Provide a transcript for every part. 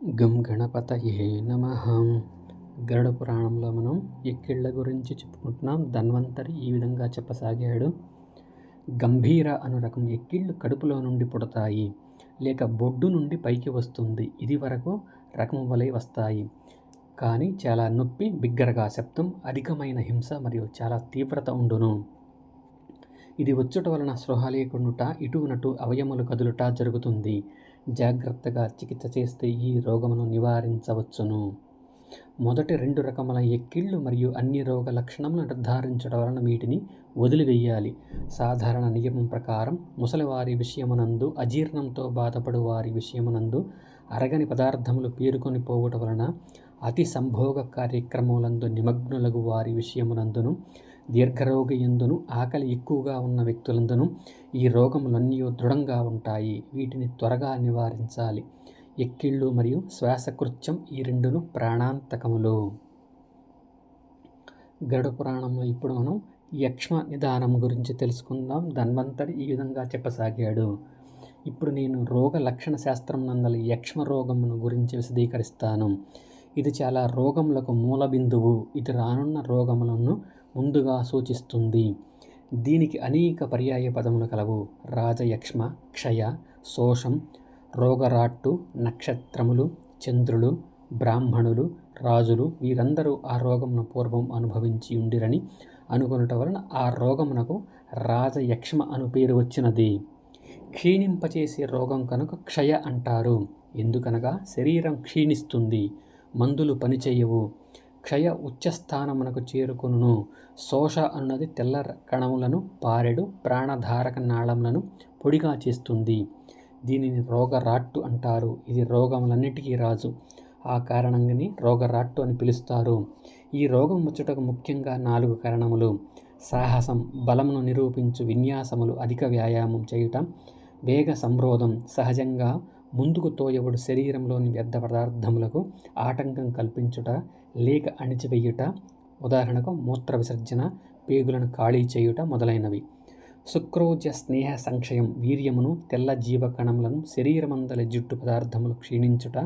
గం గణపతయే నమ. గరుడ పురాణంలో మనం ఎక్కిళ్ళ గురించి చెప్పుకుంటున్నాం. ధన్వంతరి ఈ విధంగా చెప్పసాగాడు. గంభీర అను రకం ఎక్కిళ్ళు కడుపులో నుండి పుడతాయి లేక బొడ్డు నుండి పైకి వస్తుంది. ఇది వరకు రకం వలె వస్తాయి. కానీ చాలా నొప్పి బిగ్గరగా శబ్దం అధికమైన హింస మరియు చాలా తీవ్రత ఉండును. ఇది వచ్చుట వలన స్పృహ లేకుండుట ఇటునటు అవయములు కదులుట జరుగుతుంది. జాగ్రత్తగా చికిత్స చేస్తే ఈ రోగమును నివారించవచ్చును. మొదటి రెండు రకముల ఎక్కిళ్ళు మరియు అన్ని రోగ లక్షణములను నిర్ధారించడం వలన వీటిని వదిలివేయాలి. సాధారణ నియమం ప్రకారం ముసలివారి విషయమునందు అజీర్ణంతో బాధపడు వారి విషయమునందు అరగని పదార్థములు పేరుకొని పోవుట వలన అతి సంభోగ కార్యక్రమములందు నిమగ్నులగు వారి విషయమునందును దీర్ఘరోగి ఎందును ఆకలి ఎక్కువగా ఉన్న వ్యక్తులందును ఈ రోగములన్నీ దృఢంగా ఉంటాయి. వీటిని త్వరగా నివారించాలి. ఎక్కిళ్ళు మరియు శ్వాసకృత్యం ఈ రెండును ప్రాణాంతకములు. గరుడ పురాణంలో ఇప్పుడు మనం యక్ష్మ నిదానం గురించి తెలుసుకుందాం. ధన్వంతరి ఈ విధంగా చెప్పసాగాడు. ఇప్పుడు నేను రోగ లక్షణ శాస్త్రం నందల యక్ష్మ రోగమును గురించి విశదీకరిస్తాను. ఇది చాలా రోగములకు మూల బిందువు ఇది రానున్న రోగములను ముందుగా సూచిస్తుంది. దీనికి అనేక పర్యాయ పదములు కలవు. రాజయక్ష్మ క్షయ శోషం రోగరాట్టు నక్షత్రములు చంద్రులు బ్రాహ్మణులు రాజులు వీరందరూ ఆ రోగమును పూర్వం అనుభవించి ఉండిరని అనుకొనుట వలన ఆ రోగమునకు రాజయక్ష్మ అను పేరు వచ్చినది. క్షీణింపచేసే రోగం కనుక క్షయ అంటారు. ఎందుకనగా శరీరం క్షీణిస్తుంది. మందులు పనిచేయవు. క్షయ ఉచ్చస్థానమునకు చేరుకును శోష అన్నది తెల్ల కణములను పారెడు ప్రాణధారక నాళములను పొడిగా చేస్తుంది. దీనిని రోగరాట్టు అంటారు. ఇది రోగములన్నిటికీ రాజు. ఆ కారణంగానే రోగరాట్టు అని పిలుస్తారు. ఈ రోగం ముచ్చటకు ముఖ్యంగా నాలుగు కారణములు. సాహసం బలమును నిరూపించు విన్యాసములు అధిక వ్యాయామం చేయటం వేగ సంరోధం సహజంగా ముందుకు తోయబడు శరీరంలోని వ్యర్థ పదార్థములకు ఆటంకం కల్పించుట లేక అణిచివేయుట ఉదాహరణకు మూత్ర విసర్జన పేగులను ఖాళీ చేయుట మొదలైనవి. శుక్రోజ స్నేహ సంక్షయం వీర్యమును తెల్ల జీవకణములను శరీరమందల జుట్టు పదార్థములు క్షీణించుట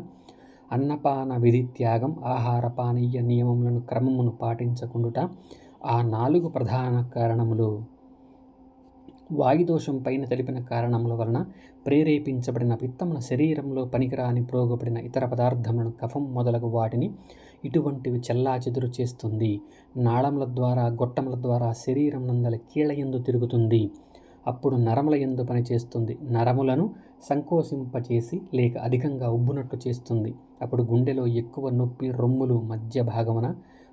అన్నపాన విధి త్యాగం ఆహార పానీయ నియమములను క్రమమును పాటించకుండుట ఆ నాలుగు ప్రధాన కారణములు. వాయుదోషం పైన తెలిపిన కారణముల వలన ప్రేరేపించబడిన పిత్తమున శరీరంలో పనికిరాని ప్రోగబడిన ఇతర పదార్థములను కఫం మొదలగు వాటిని ఇటువంటివి చెల్లాచెదురు చేస్తుంది. నాళముల ద్వారా గొట్టముల ద్వారా శరీరం నందల కీళ్ళయందు తిరుగుతుంది. అప్పుడు నరముల ఎందు పనిచేస్తుంది నరములను సంకోచింపచేసి లేక అధికంగా ఉబ్బునట్టు చేస్తుంది. అప్పుడు గుండెలో ఎక్కువ నొప్పి రొమ్ములు మధ్య భాగమున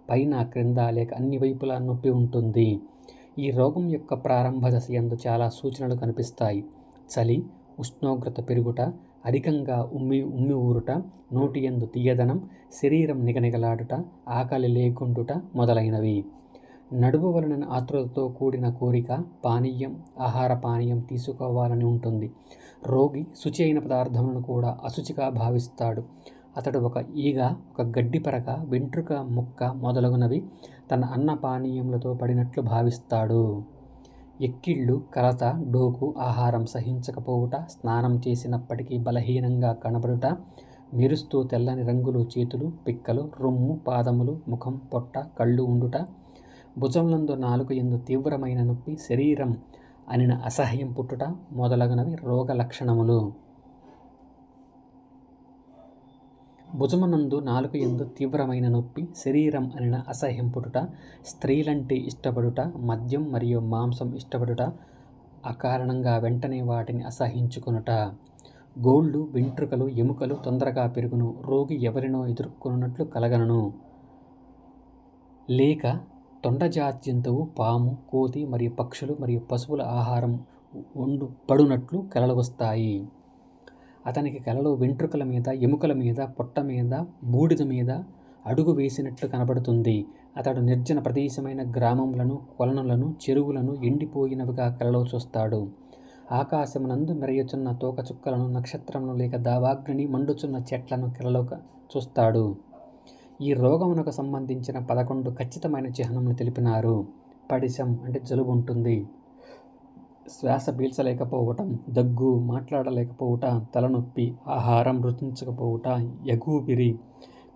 పైన క్రింద లేక అన్ని వైపులా నొప్పి ఉంటుంది. ఈ రోగం యొక్క ప్రారంభ దశ ఎందు చాలా సూచనలు కనిపిస్తాయి. చలి ఉష్ణోగ్రత పెరుగుట అధికంగా ఉమ్మి ఉమ్మి ఊరుట నోటి ఎందు తీయదనం శరీరం నిగనిగలాడుట ఆకలి లేకుండుట మొదలైనవి. నడుము వలన ఆతృతతో కూడిన కోరిక పానీయం ఆహార పానీయం తీసుకోవాలని ఉంటుంది. రోగి శుచి అయిన పదార్థములను కూడా అశుచిగా భావిస్తాడు. అతడు ఒక ఈగ ఒక గడ్డి పరక వెంట్రుక ముక్క మొదలగునవి తన అన్న పానీయములతో పడినట్లు భావిస్తాడు. ఎక్కిళ్ళు కలత డోకు ఆహారం సహించకపోవుట స్నానం చేసినప్పటికీ బలహీనంగా కనబడుట మెరుస్తూ తెల్లని రంగులు చేతులు పిక్కలు రొమ్ము పాదములు ముఖం పొట్ట కళ్ళు ఉండుట భుజంలందు నాలుగు ఎందు తీవ్రమైన నొప్పి శరీరం అనిన అసహ్యం పుట్టుట మొదలగునవి రోగ లక్షణములు. భుజమునందు నాలుగు ఎందు తీవ్రమైన నొప్పి శరీరం అనిన అసహ్యం పుట్టుట స్త్రీలంటే ఇష్టపడుట మద్యం మరియు మాంసం ఇష్టపడుట అకారణంగా వెంటనే వాటిని అసహించుకునుట. గోళ్ళు వెంట్రుకలు ఎముకలు తొందరగా పెరుగును రోగి ఎవరినో ఎదుర్కొన్నట్లు కలగనను. లేక తొండజాతి జంతువు పాము కోతి మరియు పక్షులు మరియు పశువుల ఆహారం వండు పడునట్లు కలలు వస్తాయి. అతనికి కలలో వెంట్రుకల మీద ఎముకల మీద పొట్ట మీద బూడిద మీద అడుగు వేసినట్లు కనబడుతుంది. అతడు నిర్జన ప్రదేశమైన గ్రామములను కొలనులను చెరువులను ఎండిపోయినవిగా కలలో చూస్తాడు. ఆకాశమునందు మెరయుచున్న తోకచుక్కలను నక్షత్రమును లేక దావాగ్ని మండుచున్న చెట్లను కలలో చూస్తాడు. ఈ రోగమునకు సంబంధించిన పదకొండు ఖచ్చితమైన చిహ్నములు తెలిపినారు. పడిశం అంటే జలుబు ఉంటుంది. శ్వాస పీల్చలేకపోవటం దగ్గు మాట్లాడలేకపోవుట తలనొప్పి ఆహారం రుచించకపోవుట ఎగుపిరి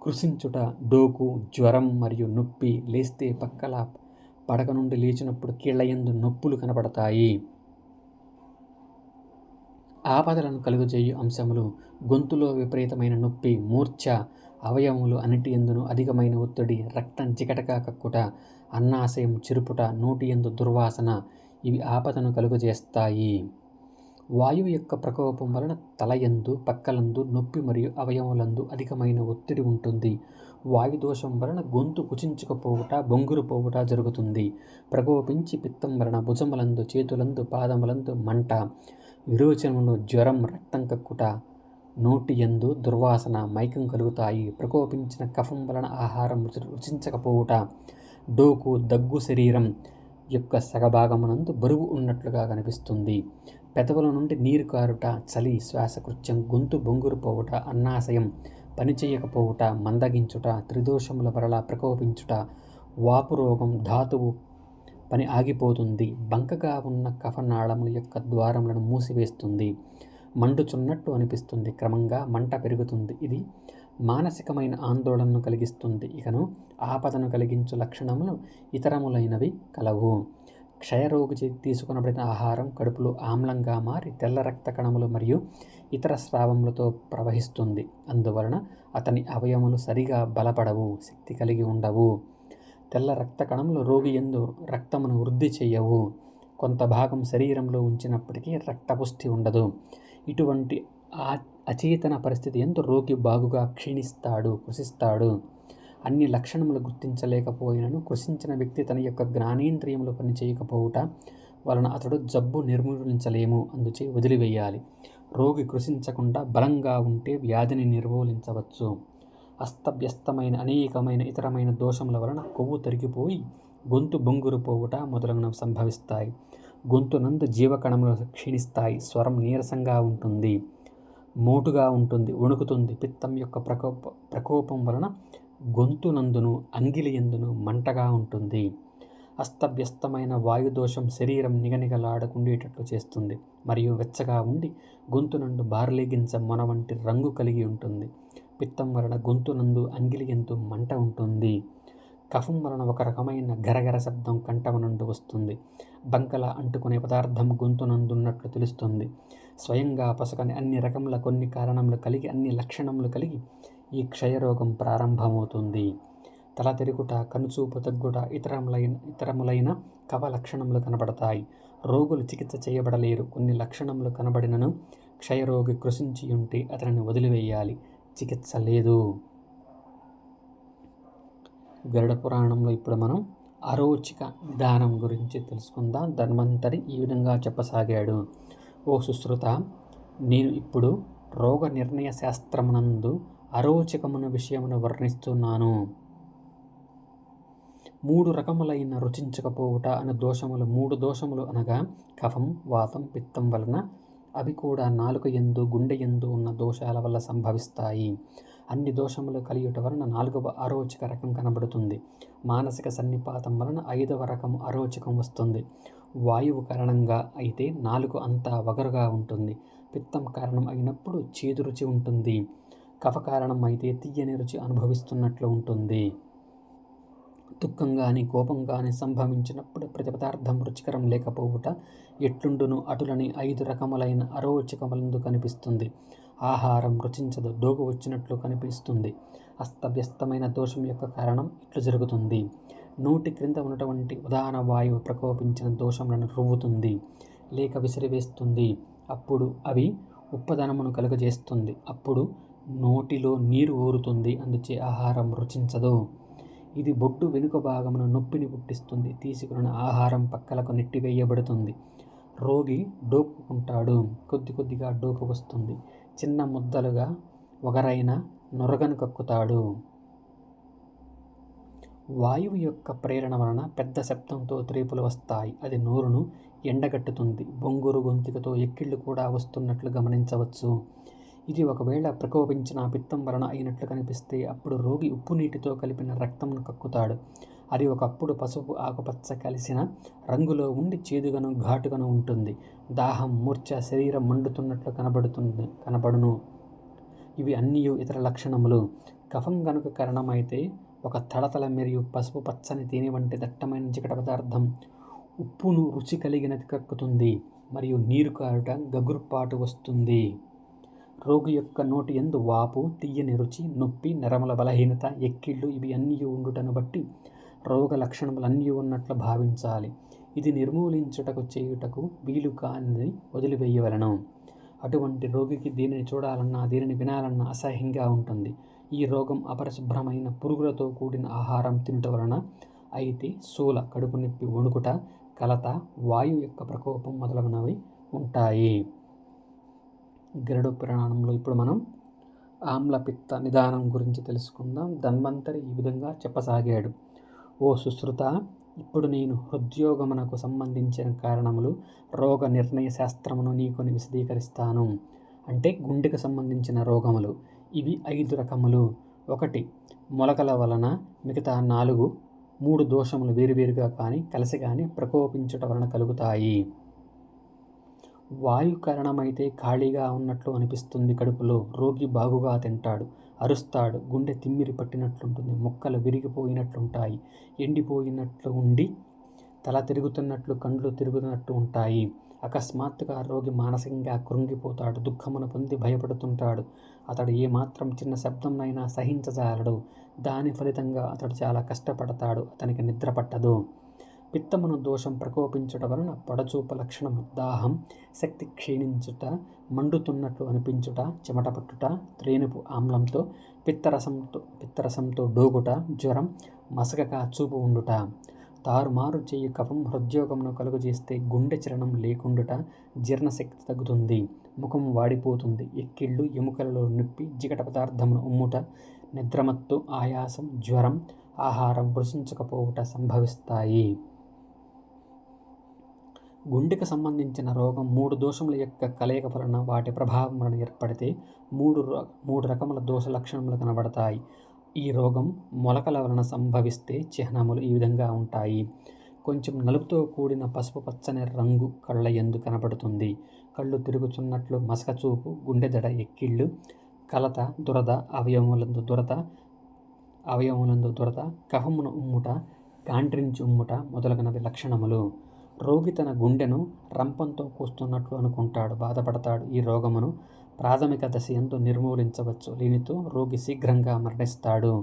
కృషించుట డోకు జ్వరం మరియు నొప్పి లేస్తే పక్కల పడక నుండి లేచినప్పుడు కీళ్ళయందు నొప్పులు కనబడతాయి. ఆపదలను కలుగజేయు అంశములు గొంతులో విపరీతమైన నొప్పి మూర్ఛ అవయవములు అన్నిటి ఎందును అధికమైన ఒత్తిడి రక్తం చికటగా కక్కుట అన్నాశయం చిరుపుట నోటి ఎందు దుర్వాసన ఇవి ఆపదను కలుగజేస్తాయి. వాయువు యొక్క ప్రకోపం వలన తలయందు పక్కలందు నొప్పి మరియు అవయవములందు అధికమైన ఒత్తిడి ఉంటుంది. వాయుదోషం వలన గొంతు కుచించుకపోవుట బొంగురు పోవుట జరుగుతుంది. ప్రకోపించి పిత్తం వలన భుజములందు చేతులందు పాదములందు మంట విరోచనములు జ్వరం రక్తం కక్కుట నోటి ఎందు దుర్వాసన మైకం కలుగుతాయి. ప్రకోపించిన కఫం వలన ఆహారం రుచి రుచించకపోవుట డోకు దగ్గు శరీరం యొక్క సగభాగమునందు బరువు ఉన్నట్లుగా కనిపిస్తుంది. పెదవుల నుండి నీరు కారుట చలి శ్వాసకృత్యం గొంతు బొంగురు పోవుట అన్నాశయం పనిచేయకపోవుట మందగించుట త్రిదోషముల వరల ప్రకోపించుట వాపు రోగం ధాతువు పని ఆగిపోతుంది. బంకగా ఉన్న కఫనాళముల యొక్క ద్వారములను మూసివేస్తుంది. మండుచున్నట్టు అనిపిస్తుంది. క్రమంగా మంట పెరుగుతుంది. ఇది మానసికమైన ఆందోళనను కలిగిస్తుంది. ఇకను ఆపదను కలిగించు లక్షణములు ఇతరములైనవి కలవు. క్షయరోగి తీసుకునబడిన ఆహారం కడుపులో ఆమ్లంగా మారి తెల్ల రక్త కణములు మరియు ఇతర స్రావములతో ప్రవహిస్తుంది. అందువలన అతని అవయములు సరిగా బలపడవు శక్తి కలిగి ఉండవు. తెల్ల రక్త కణములు రోగి ఎందు రక్తమును వృద్ధి చేయవు. కొంత భాగం శరీరంలో ఉంచినప్పటికీ రక్తపుష్టి ఉండదు. ఇటువంటి ఆ అచేతన పరిస్థితి ఎంతో రోగి బాగుగా క్షీణిస్తాడు కృషిస్తాడు. అన్ని లక్షణములు గుర్తించలేకపోయినను కృషించిన వ్యక్తి తన యొక్క జ్ఞానేంద్రియములు పనిచేయకపోవుట వలన అతడు జబ్బు నిర్మూలించలేము అందుచే వదిలివేయాలి. రోగి కృషించకుండా బలంగా ఉంటే వ్యాధిని నిర్మూలించవచ్చు. అస్తవ్యస్తమైన అనేకమైన ఇతరమైన దోషముల వలన కొవ్వు తరిగిపోయి గొంతు బొంగురు పోవుట మొదలగునవి సంభవిస్తాయి. గొంతునందు జీవకణములు క్షీణిస్తాయి. స్వరం నీరసంగా ఉంటుంది. మోటుగా ఉంటుంది వణుకుతుంది. పిత్తం యొక్క ప్రకోప ప్రకోపం వలన గొంతునందును అంగిలి ఎందును మంటగా ఉంటుంది. అస్తవ్యస్తమైన వాయుదోషం శరీరం నిగనిగలాడకుండేటట్లు చేస్తుంది. మరియు వెచ్చగా ఉండి గొంతు నుండి మొన వంటి రంగు కలిగి ఉంటుంది. పిత్తం వలన గొంతునందు అంగిలి మంట ఉంటుంది. కఫం వలన ఒక రకమైన గరగర శబ్దం కంఠము నుండి వస్తుంది. బంకల అంటుకునే పదార్థం గొంతునందున్నట్లు తెలుస్తుంది. స్వయంగా పసకని అన్ని రకముల కొన్ని కారణములు కలిగి అన్ని లక్షణములు కలిగి ఈ క్షయరోగం ప్రారంభమవుతుంది. తల తిరుగుట కనుచూపు తగ్గుట ఇతరములైన ఇతరములైన కవ లక్షణములు కనబడతాయి. రోగులు చికిత్స చేయబడలేరు. కొన్ని లక్షణములు కనబడినను క్షయరోగి కృషించి ఉంటే అతనిని వదిలివేయాలి. చికిత్స లేదు. గరుడ పురాణంలో ఇప్పుడు మనం అరోచిక నిదానం గురించి తెలుసుకుందాం. ధన్వంతరి ఈ విధంగా చెప్పసాగాడు. ఓ సుశ్రుత నేను ఇప్పుడు రోగ నిర్ణయ శాస్త్రమునందు అరోచకమున విషయమును వర్ణిస్తున్నాను. మూడు రకములైన రుచించకపోవుట అనే దోషములు మూడు దోషములు అనగా కఫం వాతం పిత్తం వలన అవి కూడా నాలుక ఎందు గుండె ఎందు ఉన్న దోషాల వల్ల సంభవిస్తాయి. అన్ని దోషములు కలియుట వలన నాలుగవ అరోచక రకం కనబడుతుంది. మానసిక సన్నిపాతం వలన ఐదవ రకం అరోచకం వస్తుంది. వాయువు కారణంగా అయితే నాలుగు అంతా వగరుగా ఉంటుంది. పిత్తం కారణం అయినప్పుడు చేదు రుచి ఉంటుంది. కఫ కారణం అయితే తీయని రుచి అనుభవిస్తున్నట్లు ఉంటుంది. దుఃఖం కానీ కోపం కానీ సంభవించినప్పుడు ప్రతి పదార్థం రుచికరం లేకపోవుట ఎట్లుండును అటులని ఐదు రకములైన అరోచకములందు కనిపిస్తుంది. ఆహారం రుచించదు డోకు వచ్చినట్లు కనిపిస్తుంది. అస్తవ్యస్తమైన దోషం యొక్క కారణం ఇట్లు జరుగుతుంది. నోటి క్రింద ఉన్నటువంటి ఉదాహరణ వాయువు ప్రకోపించిన దోషములను రువ్వుతుంది లేక విసిరివేస్తుంది. అప్పుడు అవి ఉప్పదనమును కలుగజేస్తుంది. అప్పుడు నోటిలో నీరు ఊరుతుంది అందుచే ఆహారం రుచించదు. ఇది బొడ్డు వెనుక భాగమున నొప్పిని పుట్టిస్తుంది తీసుకున్న ఆహారం పక్కలకు నెట్టివేయబడుతుంది. రోగి డోకుకుంటాడు కొద్ది కొద్దిగా డోకు వస్తుంది. చిన్న ముద్దలుగా ఒకరైన నొరగను కక్కుతాడు. వాయువు యొక్క ప్రేరణ వలన పెద్ద శబ్దంతో త్రేపులు వస్తాయి. అది నోరును ఎండగట్టుతుంది. బొంగురు గొంతుకతో ఎక్కిళ్ళు కూడా వస్తున్నట్లు గమనించవచ్చు. ఇది ఒకవేళ ప్రకోపించిన పిత్తం వలన అయినట్లు కనిపిస్తే అప్పుడు రోగి ఉప్పు నీటితో కలిపిన రక్తంను కక్కుతాడు. అది ఒకప్పుడు పసుపు ఆకుపచ్చ కలిసిన రంగులో ఉండి చేదుగను ఘాటుగను ఉంటుంది. దాహం మూర్ఛ శరీరం మండుతున్నట్లు కనబడుతుంది కనబడును. ఇవి అన్నీ ఇతర లక్షణములు. కఫం గనుక కారణమైతే ఒక తడతల మరియు పసుపు పచ్చని తేనె వంటి దట్టమైన చికట పదార్థం ఉప్పును రుచి కలిగినది కక్కుతుంది మరియు నీరు కారుట గగురుపాటు వస్తుంది. రోగి యొక్క నోటి ఎందు వాపు తీయని రుచి నొప్పి నరముల బలహీనత ఎక్కిళ్ళు ఇవి అన్నీ ఉండుటను బట్టి రోగ లక్షణములన్నీ ఉన్నట్లు భావించాలి. ఇది నిర్మూలించుటకు చేయుటకు వీలు కానిది వదిలివేయవలను. అటువంటి రోగికి దీనిని చూడాలన్నా దీనిని వినాలన్నా అసహ్యంగా ఉంటుంది. ఈ రోగం అపరిశుభ్రమైన పురుగులతో కూడిన ఆహారం తినుట వలన అయితే శూల కడుపు నొప్పి వణుకుట కలత వాయు యొక్క ప్రకోపం మొదలగునవి ఉంటాయి. గరుడు పురాణంలో ఇప్పుడు మనం ఆమ్లపిత్త నిదానం గురించి తెలుసుకుందాం. ధన్వంతరి ఈ విధంగా చెప్పసాగాడు. ఓ సుశ్రుత ఇప్పుడు నేను హృద్యోగమునకు సంబంధించిన కారణములు రోగ నిర్ణయ శాస్త్రమును నీకు విశదీకరిస్తాను. అంటే గుండెకు సంబంధించిన రోగములు. ఇవి ఐదు రకములు. ఒకటి మొలకల వలన మిగతా నాలుగు మూడు దోషములు వేరువేరుగా కానీ కలిసి కానీ ప్రకోపించుట వలన కలుగుతాయి. వాయు కారణమైతే ఖాళీగా ఉన్నట్లు అనిపిస్తుంది కడుపులో. రోగి బాగుగా తింటాడు. అరుస్తాడు. గుండె తిమ్మిరి పట్టినట్లుంటుంది. ముక్కలు విరిగిపోయినట్లుంటాయి. ఎండిపోయినట్లు ఉండి తల తిరుగుతున్నట్లు కండ్లు తిరుగుతున్నట్టు ఉంటాయి. అకస్మాత్తుగా రోగి మానసికంగా కృంగిపోతాడు. దుఃఖమును పొంది భయపడుతుంటాడు. అతడు ఏమాత్రం చిన్న శబ్దంనైనా సహించజాలడు. దాని ఫలితంగా అతడు చాలా కష్టపడతాడు. అతనికి నిద్ర పట్టదు. పిత్తమును దోషం ప్రకోపించుట వలన పడచూప లక్షణం దాహం శక్తి క్షీణించుట మండుతున్నట్లు అనిపించుట చెమట పట్టుట త్రేనుపు ఆమ్లంతో పిత్తరసంతో పిత్తరసంతో డోగుట జ్వరం మసకగా చూపు ఉండుట. తారుమారు చేయు కఫం హృద్యోగమును కలుగజేస్తే గుండె చలనం లేకుండుట జీర్ణశక్తి తగ్గుతుంది. ముఖం వాడిపోతుంది. ఎక్కిళ్ళు ఎముకలలో నొప్పి జిగట పదార్థమును ఉమ్ముట నిద్రమత్తు ఆయాసం జ్వరం ఆహారం రుచించకపోవుట సంభవిస్తాయి. గుండెకు సంబంధించిన రోగం మూడు దోషముల యొక్క కలయిక వలన వాటి ప్రభావం వలన ఏర్పడితే మూడు మూడు రకముల దోష లక్షణములు కనబడతాయి. ఈ రోగం మొలకల వలన సంభవిస్తే చిహ్నములు ఈ విధంగా ఉంటాయి. కొంచెం నలుపుతో కూడిన పసుపు పచ్చని రంగు కళ్ళ ఎందు కనబడుతుంది. కళ్ళు తిరుగుచున్నట్లు మసక చూపు గుండె దడ ఎక్కిళ్ళు కలత దురద అవయవములందు దురద అవయవములందు దురద కఫమును ఉమ్ముట గాండ్రించి ఉమ్ముట మొదలగునవి లక్షణములు. రోగి తన గుండెను రంపంతో కూస్తున్నట్లు అనుకుంటాడు బాధపడతాడు. ఈ రోగమును ప్రాథమిక దశ ఎందు నిర్మూలించవచ్చు. దీనితో రోగి శీఘ్రంగా మరణిస్తాడు.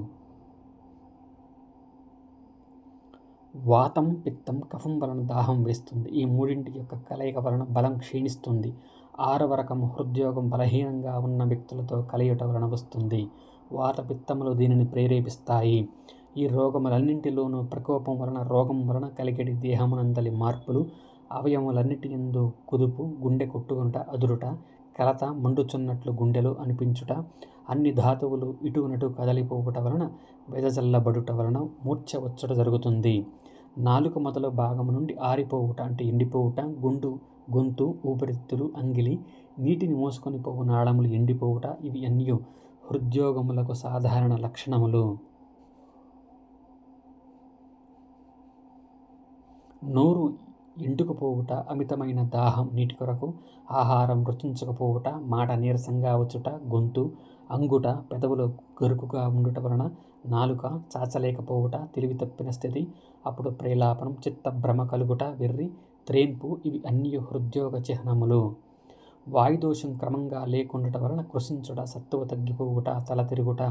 వాతం పిత్తం కఫం వలన దాహం వేస్తుంది. ఈ మూడింటి యొక్క కలయిక వలన బలం క్షీణిస్తుంది. ఆరవ రకం హృద్యోగం బలహీనంగా ఉన్న వ్యక్తులతో కలయిట వలన వస్తుంది. వాత పిత్తములు దీనిని ప్రేరేపిస్తాయి. ఈ రోగములన్నింటిలోనూ ప్రకోపం వలన రోగం వలన కలిగేటి దేహమునందలి మార్పులు అవయవములన్నిటి ఎందు కుదుపు గుండె కొట్టుకుంట అదురుట కలత మండుచున్నట్లు గుండెలు అనిపించుట అన్ని ధాతువులు ఇటునటు కదలిపోవుట వలన వెదజల్లబడుట వలన మూర్ఛ వచ్చట జరుగుతుంది. నాలుక మొదల భాగము నుండి ఆరిపోవుట అంటే ఎండిపోవుట గుండు గొంతు ఊపిరితిత్తులు అంగిలి నీటిని మోసుకొని పోవు నాళములు ఎండిపోవుట ఇవి అన్నీ హృద్యోగములకు సాధారణ లక్షణములు. నోరు ఎండుకుపోవుట అమితమైన దాహం నీటి కొరకు ఆహారం రుచించకపోవుట మాట నీరసంగా వచ్చుట గొంతు అంగుట పెదవులు గరుకుగా ఉండుట వలన నాలుక చాచలేకపోవుట తెలివి తప్పిన స్థితి అప్పుడు ప్రేలాపనం చిత్త భ్రమ కలుగుట వెర్రి త్రేన్పు ఇవి అన్ని హృద్యోగ చిహ్నములు. వాయుదోషం క్రమంగా లేకుండట వలన కృషించుట సత్తువ తగ్గిపోవుట తల తిరుగుట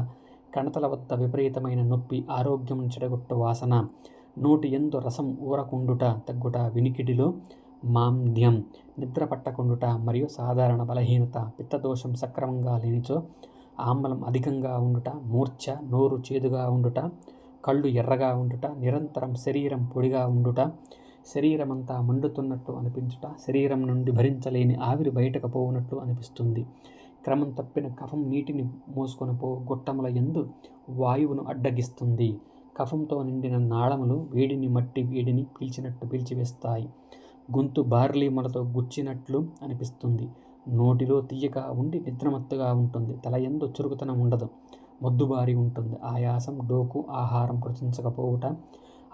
కణతల వద్ద విపరీతమైన నొప్పి ఆరోగ్యం చెడగొట్టు వాసన. నోటి ఎందు రసం ఊరకుండుట తగ్గుట వినికిడిలో మాంద్యం. నిద్ర పట్టకుండుట మరియు సాధారణ బలహీనత పిత్తదోషం సక్రమంగా లేనిచో ఆమ్లం అధికంగా ఉండుట మూర్ఛ నోరు చేదుగా ఉండుట కళ్ళు ఎర్రగా ఉండుట నిరంతరం శరీరం పొడిగా ఉండుట శరీరమంతా మండుతున్నట్టు అనిపించుట శరీరం నుండి భరించలేని ఆవిరి బయటకు పోవునట్లు అనిపిస్తుంది. క్రమం తప్పిన కఫం నీటిని మోసుకొని పో గొట్టముల ఎందు వాయువును అడ్డగిస్తుంది. కఫంతో నిండిన నాళములు వేడిని మట్టి వేడిని పీల్చినట్టు పీల్చివేస్తాయి. గొంతు బార్లీ మొలతో గుచ్చినట్లు అనిపిస్తుంది. నోటిలో తీయగా ఉండి నిద్రమత్తుగా ఉంటుంది. తల ఎందు చురుకుతనం ఉండదు. మొద్దుబారి ఉంటుంది. ఆయాసం డోకు ఆహారం రుచించకపోవుట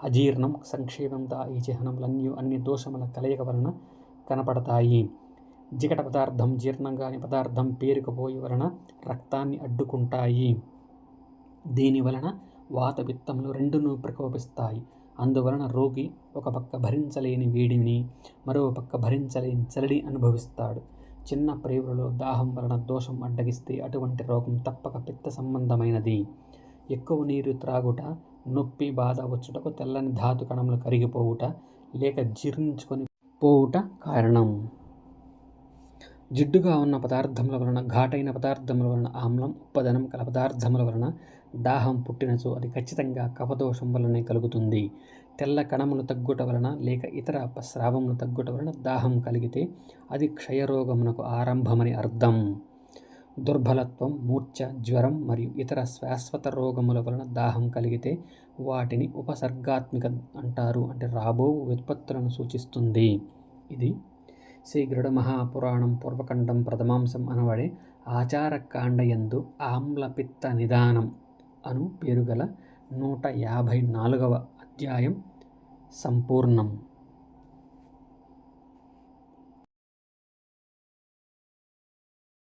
అజీర్ణం సంక్షేమంతా ఈ చిహ్నములన్నీ అన్ని దోషముల కలయిక వలన కనపడతాయి. జిగట పదార్థం జీర్ణంగాని పదార్థం పేరుకుపోయి వలన రక్తాన్ని అడ్డుకుంటాయి. దీని వలన వాత పిత్తములు రెండును ప్రకోపిస్తాయి. అందువలన రోగి ఒక పక్క భరించలేని వేడిని మరో పక్క భరించలేని చలిని అనుభవిస్తాడు. చిన్న ప్రేవులలో దాహం వలన దోషం అడ్డగిస్తే అటువంటి రోగం తప్పక పిత్త సంబంధమైనది. ఎక్కువ నీరు త్రాగుట నొప్పి బాధ వచ్చుటకు తెల్లని ధాతు కణములు కరిగిపోవుట లేక జీర్ణించుకొని పోవుట కారణం. జిడ్డుగా ఉన్న పదార్థముల వలన ఘాటైన పదార్థముల వలన ఆమ్లం ఉప్పదనం కల పదార్థముల వలన దాహం పుట్టినచో అది ఖచ్చితంగా కఫదోషం వలనే కలుగుతుంది. తెల్ల కణములు తగ్గుట వలన లేక ఇతర స్రావములు తగ్గుట వలన దాహం కలిగితే అది క్షయరోగమునకు ఆరంభమని అర్థం. దుర్బలత్వం మూర్ఛ జ్వరం మరియు ఇతర శాశ్వత రోగముల వలన దాహం కలిగితే వాటిని ఉపసర్గాత్మిక అంటారు అంటే రాబో ఉత్పత్తులను సూచిస్తుంది. ఇది శ్రీ గరుడ మహాపురాణం పూర్వఖండం ప్రథమాంశం అనబడే ఆచారకాండయందు ఆమ్లపిత్త నిదానం అను పేరుగల నూట యాభై నాలుగవ అధ్యాయం సంపూర్ణం.